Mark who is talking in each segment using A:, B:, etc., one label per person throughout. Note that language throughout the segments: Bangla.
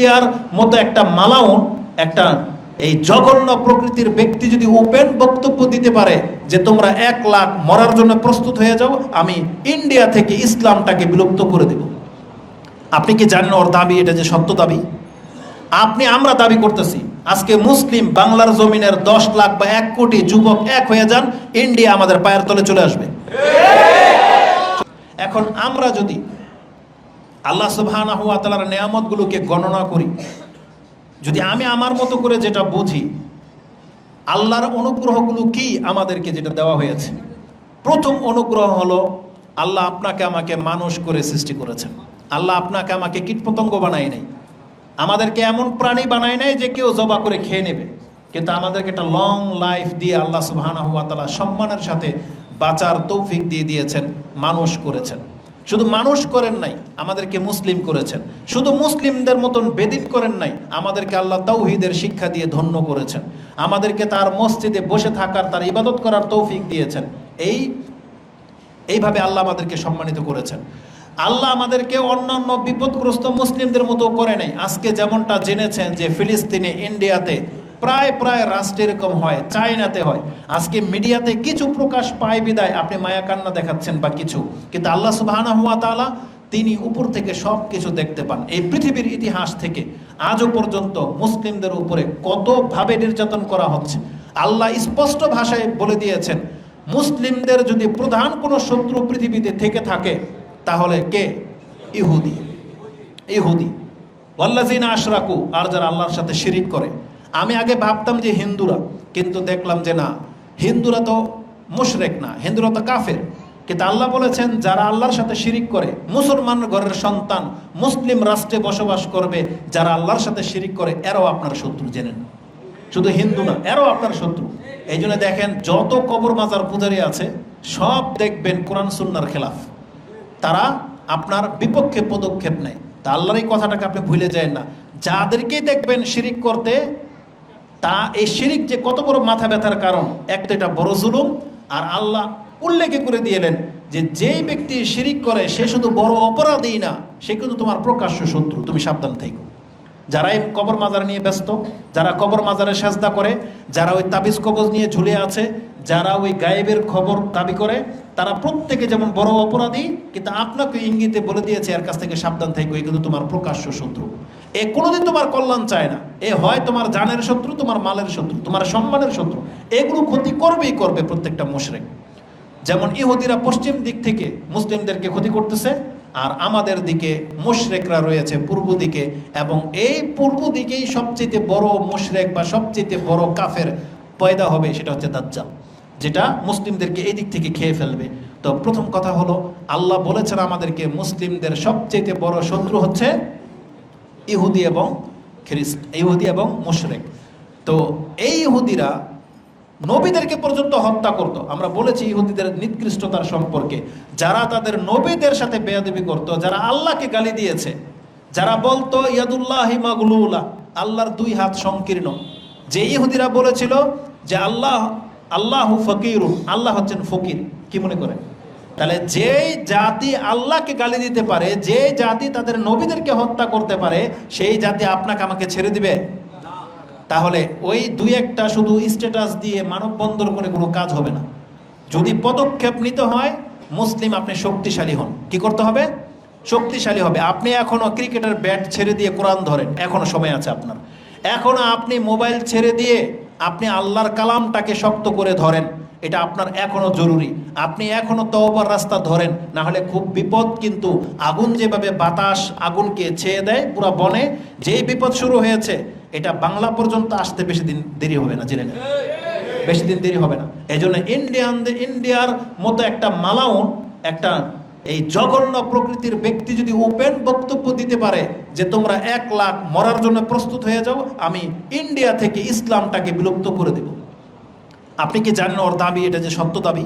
A: ইন্ডিয়ার মতো একটা মালাউন, একটা এই জঘন্য প্রকৃতির ব্যক্তি যদি ওপেন বক্তব্য দিতে পারে যে তোমরা এক লাখ মরার জন্য প্রস্তুত হয়ে যাও, আমি ইন্ডিয়া থেকে ইসলামটাকে বিলুপ্ত করে দেব। আপনি কি জানেন ওর দাবি? এটা যে সত্য দাবি। আপনি, আমরা দাবি করতেছি, আজকে মুসলিম বাংলার জমিনের দশ লাখ বা এক কোটি যুবক এক হয়ে যান, ইন্ডিয়া আমাদের পায়ের তলে চলে আসবে। এখন আমরা যদি আল্লাহ সুবহানাহু ওয়া তাআলার নিয়ামতগুলোকে গণনা করি। যদি আমি আমার মতো করে যেটা বুঝি, আল্লাহর অনুগ্রহগুলো কি আমাদেরকে যেটা দেওয়া হয়েছে? প্রথম অনুগ্রহ হলো, আল্লাহ আপনাকে আমাকে মানুষ করে সৃষ্টি করেছেন। আল্লাহ আপনাকে আমাকে কীটপতঙ্গ বানায় নাই। আমাদেরকে এমন প্রাণী বানায় নাই যে কেউ জবা করে খেয়ে নেবে। কিন্তু আমাদেরকে একটা লং লাইফ দিয়ে আল্লাহ সুবহানাহু ওয়া তাআলা সম্মানের সাথে বাঁচার তৌফিক দিয়ে দিয়েছেন, মানুষ করেছেন। শুধু মানুষ করেন নাই, আমাদেরকে মুসলিম করেছেন। শুধু মুসলিমদের মতন বেদিন করেন নাই, আমাদেরকে আল্লাহ তৌহিদের শিক্ষা দিয়ে ধন্য করেছেন। আমাদেরকে তার মসজিদে বসে থাকার, তার ইবাদত করার তৌফিক দিয়েছেন। এই, এইভাবে আল্লাহ আমাদেরকে সম্মানিত করেছেন। আল্লাহ আমাদেরকে অন্যান্য বিপদগ্রস্ত মুসলিমদের মতো করে নাই। আজকে যেমনটা জেনেছেন যে ফিলিস্তিনে, ইন্ডিয়াতে প্রায় প্রায় রাষ্ট্র এরকম হয়, চায়নাতে হয়। আজকে মিডিয়াতে কিছু প্রকাশ পায় বিদায়, আপনি মায়া কান্না দেখাচ্ছেন বা কিছু। কিন্তু আল্লাহ সুবহানাহু হুয়া তাআলা তিনি উপর থেকে সব কিছু দেখতে পান। এই পৃথিবীর ইতিহাস থেকে আজও পর্যন্ত মুসলিমদের উপরে কতভাবে নির্যাতন করা হচ্ছে। আল্লাহ স্পষ্ট ভাষায় বলে দিয়েছেন, মুসলিমদের যদি প্রধান কোনো শত্রু পৃথিবীতে থেকে থাকে, তাহলে কে? ইহুদি। ইহুদি। ওয়াল্লাজিনা আশরাকু, আর যারা আল্লাহর সাথে শিরিক করে। আমি আগে ভাবতাম যে হিন্দুরা, কিন্তু দেখলাম যে না, হিন্দুরা তো মুশরেক না, হিন্দুরা তো কাফের। কিন্তু আল্লাহ বলেছেন, যারা আল্লাহর সাথে শিরিক করে মুসলমান ঘরের সন্তান মুসলিম রাষ্ট্রে বসবাস করবে, যারা আল্লাহর সাথে শিরিক করে, এরাও আপনার শত্রু জেনেন শুধু হিন্দু না, এরাও আপনার শত্রু। এই জন্য দেখেন, যত কবর মাজার পূজারি আছে, সব দেখবেন কোরআন সুন্নার খেলাফ। তারা আপনার বিপক্ষে পদক্ষেপ নেয়। তা আল্লাহর এই কথাটাকে আপনি ভুলে যায় না। যাদেরকেই দেখবেন শিরিক করতে তা এই শিরিক যে কত বড় মাথা ব্যথার কারণ, এক তো এটা বড় জুলুম, আর আল্লাহ উল্লেখ করে দিয়েলেন যে যেই ব্যক্তি শিরিক করে, সে শুধু বড় অপরাধী না, সে কিন্তু তোমার প্রকাশ্য শত্রু। তুমি সাবধান থেকো। যারা এই কবর মাজার নিয়ে ব্যস্ত, যারা কবর মাজারে সাজদা করে, যারা ওই তাবিজ কবজ নিয়ে ঝুলে আছে, যারা ওই গায়েবের খবর দাবি করে, তারা প্রত্যেকে যেমন বড় অপরাধী, কিন্তু আপনাকে ইঙ্গিতে বলে দিয়েছে, এর কাছ থেকে সাবধান থেকো এই কিন্তু তোমার প্রকাশ্য শত্রু। এ কোনোদিন তোমার কল্যাণ চায় না। এ হয় তোমার জানের শত্রু, তোমার মালের শত্রু, তোমার সম্মানের শত্রু। এগুলো ক্ষতি করবেই করবে প্রত্যেকটা মুশরেক। যেমন ইহুদিরা পশ্চিম দিক থেকে মুসলিমদেরকে ক্ষতি করতেছে, আর আমাদের দিকে মুশরেকরা রয়েছে পূর্ব দিকে, এবং এই পূর্ব দিকেই সবচেয়ে বড় মুশরেক বা সবচেয়ে বড় কাফের পয়দা হবে সেটা হচ্ছে দাজ্জাল, যেটা মুসলিমদেরকে এই দিক থেকে খেয়ে ফেলবে। তো প্রথম কথা হলো, আল্লাহ বলেছেন আমাদেরকে মুসলিমদের সবচেয়ে বড় শত্রু হচ্ছে ইহুদি এবং খ্রিস্ট, ইহুদি এবং মুশরেক। তো এই ইহুদিরা নবীদেরকে পর্যন্ত হত্যা করত। আমরা বলেছি ইহুদিদের নিকৃষ্টতার সম্পর্কে। যারা তাদের নবীদের সাথে বেয়াদবি করত, যারা আল্লাহকে গালি দিয়েছে, যারা বলতো, ইয়াদুল্লাহ মাগলুলা আল্লাহর দুই হাত সংকীর্ণ। যে ইহুদিরা বলেছিল যে, আল্লাহ আল্লাহ ফকির আল্লাহ হচ্ছেন ফকির। কি মনে করেন? তাহলে যে জাতি আল্লাহকে গালি দিতে পারে যে জাতি তাদের নবীদেরকে হত্যা করতে পারে, সেই জাতি আপনাকে আমাকে ছেড়ে দিবে। তাহলে ওই দুই একটা শুধু স্ট্যাটাস দিয়ে মানববন্ধন করে কোনো কাজ হবে না। যদি পদক্ষেপ নিতে হয়, মুসলিম আপনি শক্তিশালী হন। কি করতে হবে? শক্তিশালী হবে। আপনি এখনও ক্রিকেটের ব্যাট ছেড়ে দিয়ে কোরআন ধরেন। এখনও সময় আছে আপনার। এখনও আপনি মোবাইল ছেড়ে দিয়ে আপনি আল্লাহর কালামটাকে শক্ত করে ধরেন। এটা আপনার এখনও জরুরি। আপনি এখনও তওবার রাস্তা ধরেন, না হলে খুব বিপদ কিন্তু আগুন যেভাবে বাতাস আগুনকে ছেয়ে দেয় পুরা বনে, যেই বিপদ শুরু হয়েছে, এটা বাংলা পর্যন্ত আসতে বেশি দিন দেরি হবে না, জেনে বেশি দিন দেরি হবে না। এই জন্য ইন্ডিয়ানদের, ইন্ডিয়ার মতো একটা মালাউন, একটা এই জঘন্য প্রকৃতির ব্যক্তি যদি ওপেন বক্তব্য দিতে পারে যে তোমরা এক লাখ মরার জন্য প্রস্তুত হয়ে যাও, আমি ইন্ডিয়া থেকে ইসলামটাকে বিলুপ্ত করে দেব। আপনি কি জানেন ওর দাবি? এটা যে সত্য দাবি?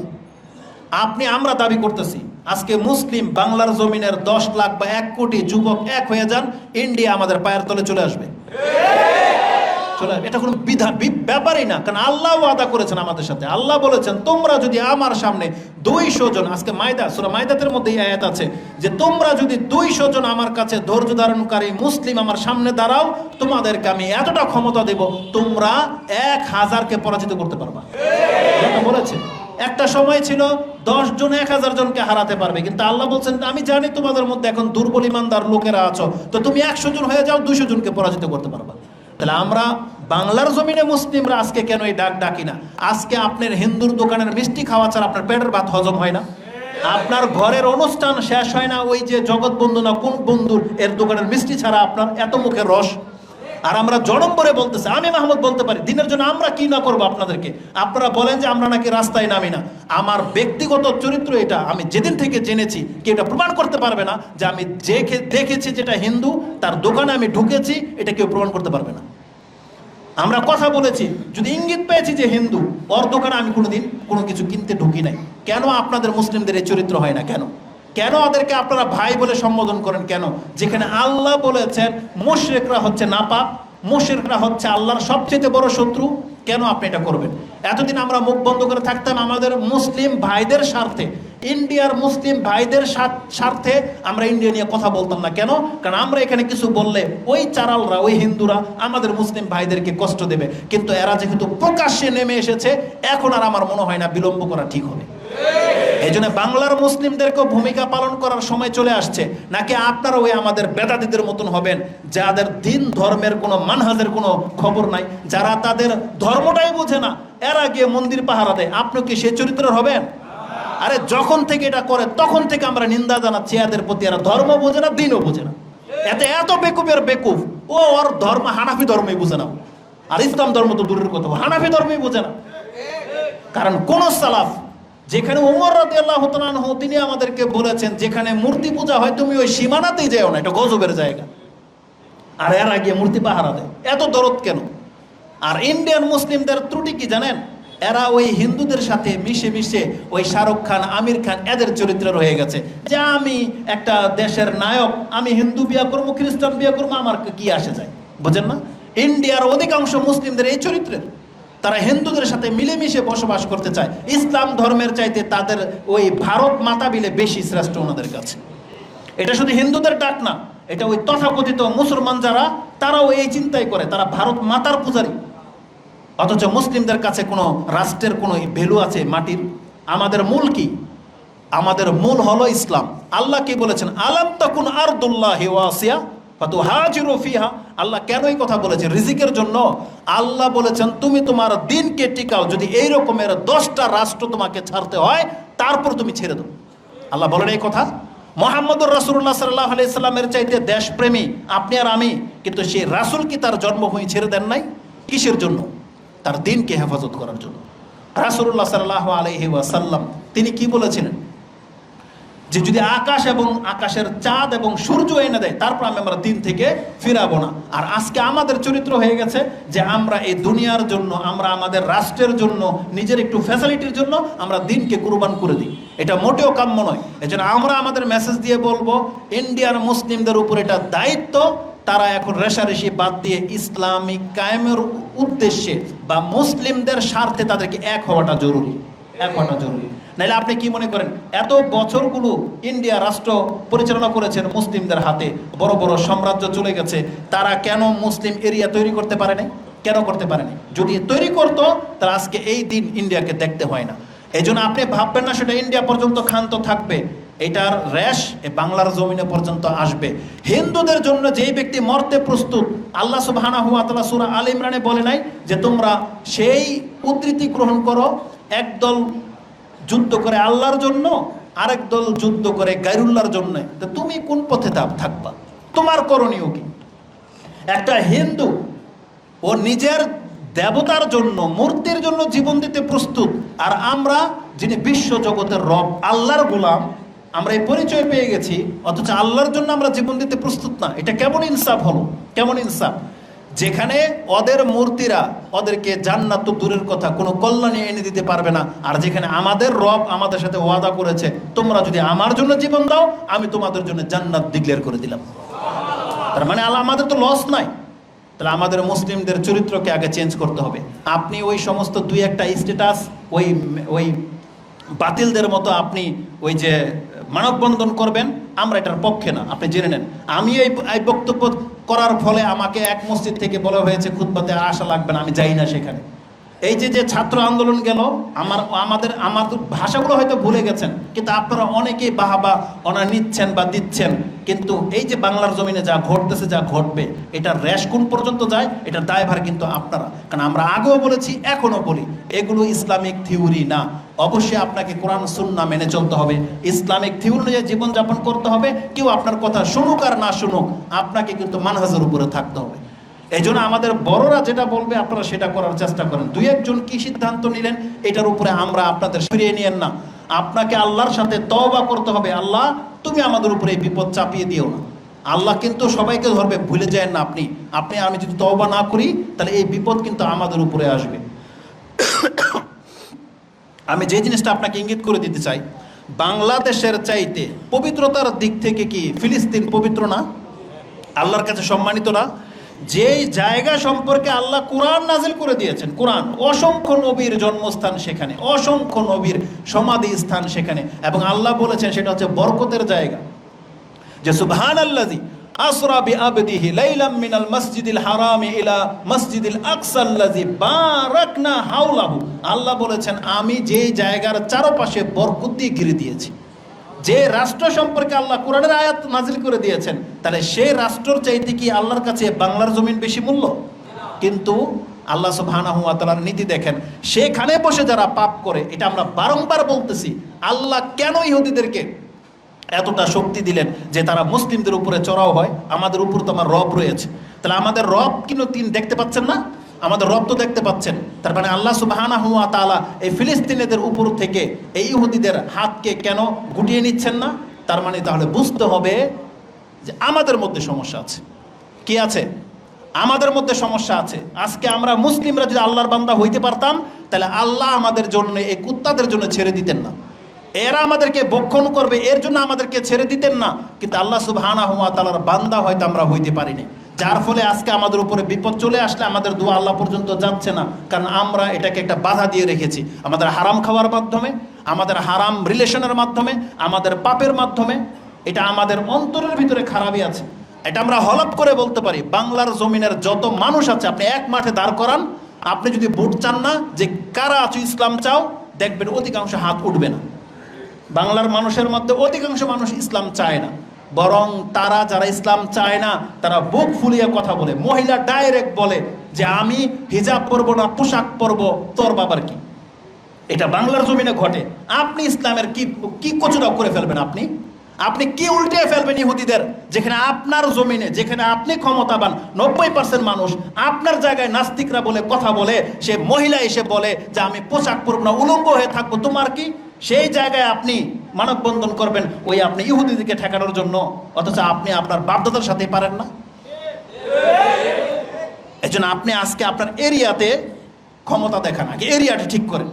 A: আপনি, আমরা দাবি করতেছি, আজকে মুসলিম বাংলার জমিনের দশ লাখ বা এক কোটি যুবক এক হয়ে যান, ইন্ডিয়া আমাদের পায়ের তলে চলে আসবে। চলে, এটা কোনো বিধা ব্যাপারই না, কারণ আল্লাহ ওয়াদা করেছেন আমাদের সাথে। আল্লাহ বলেছেন, তোমরা যদি আমার সামনে দুইশো জন আজকে মায়দা, সুরা মায়দাতের মধ্যে এই আয়াত আছে, যে তোমরা যদি দুইশো জন আমার কাছে ধৈর্য ধারণকারী মুসলিম আমার সামনে দাঁড়াও, তোমাদেরকে আমি এতটা ক্ষমতা দেব, তোমরা এক হাজারকে পরাজিত করতে পারবা। বলেছে। একটা সময় ছিল, দশ জন, এক হাজার জনকে হারাতে পারবে, কিন্তু আল্লাহ বলছেন, আমি জানি তোমাদের মধ্যে এখন দুর্বল ইমানদার লোকেরা আছো, তো তুমি একশো জন হয়ে যাও, দুইশো জনকে পরাজিত করতে পারবা। তাহলে আমরা বাংলার জমিনে মুসলিমরা আজকে কেন এই ডাক ডাকি না? আজকে আপনার হিন্দুর দোকানের মিষ্টি খাওয়া ছাড়া আপনার পেটের ভাত হজম হয় না? আপনার ঘরের অনুষ্ঠান শেষ হয় না, ওই যে জগৎ বন্ধু না কোন বন্ধুর এর দোকানের মিষ্টি ছাড়া আপনার এত মুখে রস? আর আমরা জনম্বরে বলতেছি, আমি মাহমুদ বলতে পারি, দিনের জন্য আমরা কি না করব আপনাদেরকে? আপনারা বলেন যে আমরা নাকি রাস্তায় নামি না। আমার ব্যক্তিগত চরিত্র এটা, আমি যেদিন থেকে জেনেছি কি এটা প্রমাণ করতে পারবে না যে আমি যে দেখেছি যেটা হিন্দু, তার দোকানে আমি ঢুকেছি, এটা কেউ প্রমাণ করতে পারবে না। আমরা কথা বলেছি, যদি ইঙ্গিত পেয়েছি যে হিন্দু, ওর দোকানে আমি কোনোদিন কোনো কিছু কিনতে ঢুকি নাই। কেন আপনাদের মুসলিমদের এই চরিত্র হয় না কেন? কেন ওদেরকে আপনারা ভাই বলে সম্বোধন করেন কেন? যেখানে আল্লাহ বলেছেন, মুশরিকরা হচ্ছে নাপাক, মুশরিকরা হচ্ছে আল্লাহর সবচেয়ে বড় শত্রু। কেন আপনি এটা করবেন? এতদিন আমরা মুখ বন্ধ করে থাকতাম আমাদের মুসলিম ভাইদের স্বার্থে। ইন্ডিয়ার মুসলিম ভাইদের স্বার্থে আমরা ইন্ডিয়া নিয়ে কথা বলতাম না। কেন? কারণ আমরা এখানে কিছু বললে ওই চারালরা, ওই হিন্দুরা আমাদের মুসলিম ভাইদেরকে কষ্ট দেবে। কিন্তু এরা যেহেতু প্রকাশ্যে নেমে এসেছে, এখন আর আমার মনে হয় না বিলম্ব করা ঠিক হবে। এই জন্য বাংলার মুসলিমদেরকেও ভূমিকা পালন করার সময় চলে আসছে। নাকি আপনারা ওই আমাদের বেদাদিদের মতন হবেন, যাদের দিন ধর্মের কোনো মানহাজের কোনো খবর নাই, যারা তাদের ধর্মটাই বোঝে না। এরা গিয়ে মন্দির পাহারা দেয়। আপনি কি সে চরিত্রের হবেন? আরে যখন থেকে এটা করে, তখন থেকে আমরা নিন্দা জানাচ্ছি, এদের প্রতি এরা ধর্ম বোঝে না, দিনও বোঝে না। এতে এত বেকুবের বেকুব, ও ওর ধর্ম হানাফি ধর্মই বোঝে না আর ইসলাম ধর্ম তো দূরের কথা হানাফি ধর্মই বোঝে না। কারণ কোন সালাফ যেখানে উমর রাতে আল্লাহ তিনি আমাদেরকে বলেছেন, যেখানে মূর্তি পূজা হয়, তুমি ওই সীমানাতেই যাও না, এটা গজবের জায়গা। আর এরা গিয়ে মূর্তি পাহারা দেয়। এত দরদ কেন? আর ইন্ডিয়ান মুসলিমদের ত্রুটি কি জানেন? এরা ওই হিন্দুদের সাথে মিশে মিশে ওই শাহরুখ খান, আমির খান, এদের চরিত্রের হয়ে গেছে। যে আমি একটা দেশের নায়ক, আমি হিন্দু বিয়া করব, খ্রিস্টান বিয়া করব, আমার কি আসে যায়? বুঝেন না? ইন্ডিয়ার অধিকাংশ মুসলিমদের এই চরিত্রের। তারা হিন্দুদের সাথে মিলেমিশে বসবাস করতে চায়। ইসলাম ধর্মের চাইতে তাদের ওই ভারত মাতা বিলে বেশি শ্রেষ্ঠ ওনাদের কাছে। এটা শুধু হিন্দুদের ডাক না, এটা ওই তথাকথিত মুসলমান যারা, তারাও এই চিন্তাই করে, তারা ভারত মাতার পূজারী। অথচ মুসলিমদের কাছে কোনো রাষ্ট্রের কোনো ভ্যালু আছে মাটির? আমাদের মূল কি? আমাদের মূল হলো ইসলাম। আল্লাহ কি বলেছেন? আলাম তকুন আরদুল্লাহ ওয়াসিয়া? ফাতু হাজিরু আল্লাহ কেন এই কথা বলেছে রিজিকের জন্য আল্লাহ বলেছেন, তুমি তোমার দিনকে টিকাও, যদি এই রকমের দশটা রাষ্ট্র তোমাকে ছাড়তে হয়, তারপর তুমি ছেড়ে দাও। আল্লাহ বলেন এই কথা। মোহাম্মদুর রাসুল্লাহ সাল্লাহ আলাইসাল্লামের চাইতে দেশপ্রেমী, আপনি আর আমি, কিন্তু সেই রাসুল কি তার জন্মভূমি ছেড়ে দেন নাই? কিসের জন্য? তার দিনকে হেফাজত করার জন্য। রাসুল্লাহ সাল্লাহ আলহি ওয়াসাল্লাম, তিনি কি বলেছিলেন? যে যদি আকাশ এবং আকাশের চাঁদ এবং সূর্য এনে দেয়, তারপর আমি আমরা দিন থেকে ফিরাবো না। আর আজকে আমাদের চরিত্র হয়ে গেছে যে আমরা এই দুনিয়ার জন্য, আমরা আমাদের রাষ্ট্রের জন্য, নিজের একটু ফ্যাসিলিটির জন্য আমরা দিনকে কুরবান করে দিই। এটা মোটেও কাম্য নয়। এজন্য আমরা আমাদের মেসেজ দিয়ে বলব, ইন্ডিয়ার মুসলিমদের উপর এটা দায়িত্ব, তারা এখন রেশারেশি বাদ দিয়ে ইসলামিক কায়েমের উদ্দেশ্যে বা মুসলিমদের স্বার্থে তাদেরকে এক হওয়াটা জরুরি। এক হওয়াটা জরুরি। নাহলে আপনি কি মনে করেন, এত বছরগুলো ইন্ডিয়া রাষ্ট্র পরিচালনা করেছেন মুসলিমদের হাতে, বড় বড় সাম্রাজ্য চলে গেছে, তারা কেন মুসলিম এরিয়া তৈরি করতে পারে নাই? কেন করতে পারেনি যদি তৈরি করতো, তাহলে আজকে এই দিন ইন্ডিয়াকে দেখতে হয় না। এই আপনি ভাববেন না, সেটা ইন্ডিয়া পর্যন্ত ক্ষান্ত থাকবে, এটার র্যাশ বাংলার জমিনে পর্যন্ত আসবে। হিন্দুদের জন্য যেই ব্যক্তি মরতে প্রস্তুত, আল্লাহ সুবহানা হুয়া তালা সুরা আল ইমরানে বলে নাই যে তোমরা সেই উদ্ধৃতি গ্রহণ করো, একদল যুদ্ধ করে আল্লাহর জন্য, আরেক দল যুদ্ধ করে গাইরুল্লাহর জন্য। তো তুমি কোন পথে থাক- থাকবা? তোমার করণীয় কি? একটা হিন্দু, ও নিজের দেবতার জন্য, মূর্তির জন্য জীবন দিতে প্রস্তুত। আর আমরা, যিনি বিশ্ব জগতের রব, আল্লাহর গোলাম, আমরা এই পরিচয় পেয়ে গেছি। অথচ আল্লাহর জন্য আমরা জীবন দিতে প্রস্তুত না। এটা কেমন ইনসাফ হলো? কেমন ইনসাফ? যেখানে ওদের মূর্তিরা ওদেরকে জান্নাত তো দূরের কথা, কোনো কল্যাণী এনে দিতে পারবে না। আর যেখানে আমাদের রব আমাদের সাথে ওয়াদা করেছে, তোমরা যদি আমার জন্য জীবন দাও, আমি তোমাদের জন্য জান্নাত ডিক্লেয়ার করে দিলাম। তার মানে আল্লাহ আমাদের তো লস নাই। তাহলে আমাদের মুসলিমদের চরিত্রকে আগে চেঞ্জ করতে হবে। আপনি ওই সমস্ত দুই একটা স্ট্যাটাস ওই ওই বাতিলদের মতো আপনি ওই যে মানববন্ধন করবেন, আমরা এটার পক্ষে না। আপনি জেনে নেন। আমি এই বক্তব্য করার ফলে আমাকে এক মসজিদ থেকে বলা হয়েছে খুদ্বাতে আর আসা লাগবে না, আমি যাই না সেখানে। এই যে যে ছাত্র আন্দোলন গেল, আমার, আমাদের, আমার ভাষাগুলো হয়তো ভুলে গেছেন, কিন্তু আপনারা অনেকেই বাহাবা ওনারা নিচ্ছেন বা দিচ্ছেন। কিন্তু এই যে বাংলার জমিনে যা ঘটতেছে, যা ঘটবে এটার র্যাশ কোন পর্যন্ত যায়? এটার দায়ভার কিন্তু আপনারা। কারণ আমরা আগেও বলেছি, এখনও বলি, এগুলো ইসলামিক থিওরি না। অবশ্যই আপনাকে কোরআন সুন্না মেনে চলতে হবে। ইসলামিক থিওরি অনুযায়ী জীবনযাপন করতে হবে। কেউ আপনার কথা শুনুক আর না শুনুক, আপনাকে কিন্তু মানহাজের উপরে থাকতে হবে। এই জন্য আমাদের বড়রা যেটা বলবে, আপনারা সেটা করার চেষ্টা করেন। দুই একজন কি সিদ্ধান্ত নিলেন, এটার উপরে আমরা আপনাদের ফিরিয়ে নিয়েন না। আপনাকে আল্লাহর সাথে তওবা করতে হবে। আল্লাহ, তুমি আমাদের উপরে এই বিপদ চাপিয়ে দিও না। আল্লাহ কিন্তু সবাইকে ধরবে, ভুলে যায় না আপনি। আপনি, আমি যদি তওবা না করি, তাহলে এই বিপদ কিন্তু আমাদের উপরে আসবে। আমি যে জিনিসটা আপনাকে ইঙ্গিত করে দিতে চাই, বাংলাদেশের চাইতে পবিত্রতার দিক থেকে কি ফিলিস্তিন পবিত্র না? আল্লাহর কাছে সম্মানিত না? যেই জায়গা সম্পর্কে আল্লাহ কোরআন নাজিল করে দিয়েছেন, কোরআন, অসংখ্য নবীর জন্মস্থান সেখানে, অসংখ্য নবীর সমাধি স্থান সেখানে, এবং আল্লাহ বলেছেন সেটা হচ্ছে বরকতের জায়গা। যে সুবহান আল্লাজি আসরা বি আবদিহি লাইলাম মিনাল মসজিদিল হারামি ইলা মসজিদিল আকসাল্লাজি বারাকনা হাওলাহু। আল্লাহ বলেছেন, আমি যে জায়গার চারপাশে বরকত দিয়ে ঘিরে দিয়েছি। যে রাষ্ট্র সম্পর্কে আল্লাহ কোরআনের আয়াত নাজিল করে দিয়েছেন, তাহলে সেই রাষ্ট্রর চাইতে কি আল্লাহর কাছে বাংলার জমিন বেশি মূল্য? কিন্তু আল্লাহ সুবহানাহু ওয়া তাআলার নীতি দেখেন, সেখানে বসে যারা পাপ করে, এটা আমরা বারংবার বলতেছি, আল্লাহ কেন ইহুদিদেরকে এতটা শক্তি দিলেন যে তারা মুসলিমদের উপরে চড়াও হয়? আমাদের উপর তো আমার রব রয়েছে। তাহলে আমাদের রব কিন্তু তিন দেখতে পাচ্ছেন না? আমাদের রক্ত দেখতে পাচ্ছেন। তার মানে আল্লাহ সুবাহানা হুয়া তালা এই ফিলিস্তিনিদের উপর থেকে এই ইহুদিদের হাতকে কেন গুটিয়ে নিচ্ছেন না? তার মানে তাহলে বুঝতে হবে যে আমাদের মধ্যে সমস্যা আছে। কি আছে? আমাদের মধ্যে সমস্যা আছে। আজকে আমরা মুসলিমরা যদি আল্লাহর বান্দা হইতে পারতাম, তাহলে আল্লাহ আমাদের জন্য, এই কুত্তাদের জন্য ছেড়ে দিতেন না। এরা আমাদেরকে বক্ষণ করবে, এর জন্য আমাদেরকে ছেড়ে দিতেন না। কিন্তু আল্লাহ সুবহানা হুয়া তালার বান্দা হয়তো আমরা হইতে পারিনি। যার ফলে আজকে আমাদের উপরে বিপদ চলে আসলে আমাদের দোয়া আল্লাহ পর্যন্ত যাচ্ছে না। কারণ আমরা এটাকে একটা বাধা দিয়ে রেখেছি। আমাদের হারাম খাওয়ার মাধ্যমে, আমাদের হারাম রিলেশনের মাধ্যমে, আমাদের পাপের মাধ্যমে, এটা আমাদের অন্তরের ভিতরে খারাপই আছে। এটা আমরা হলপ করে বলতে পারি, বাংলার জমিনের যত মানুষ আছে, আপনি এক মাঠে দাঁড় করান, আপনি যদি ভোট চান না যে কারা আছো, ইসলাম চাও, দেখবেন অধিকাংশ হাত উঠবে না। বাংলার মানুষের মধ্যে অধিকাংশ মানুষ ইসলাম চায় না। বরং তারা যারা ইসলাম চায় না, তারা বুক ফুলিয়ে কথা বলে। মহিলা ডাইরেক্ট বলে যে, আমি হিজাব পরবো না, পোশাক পরবো, তোর বাবার কি? এটা বাংলার জমিনে ঘটে। আপনি ইসলামের কি কি কচুরা করে ফেলবেন আপনি? আপনি কি উল্টে ফেলবেন ইহুদিদের? যেখানে আপনার জমিনে, যেখানে আপনি ক্ষমতাবান, নব্বই পার্সেন্ট মানুষ, আপনার জায়গায় নাস্তিকরা বলে কথা বলে, সে মহিলা এসে বলে যে, আমি পোশাক পরব না, উলঙ্গ হয়ে থাকব। তোমার কি? সেই জায়গায় আপনি মানববন্ধন করবেন ওই আপনি ইহুদিদিকে ঠেকানোর জন্য, অথচ আপনি আপনার বাপদাদার সাথে পারেন না। এই আপনি আজকে আপনার এরিয়াতে ক্ষমতা দেখান, আগে এরিয়াটা ঠিক করেন।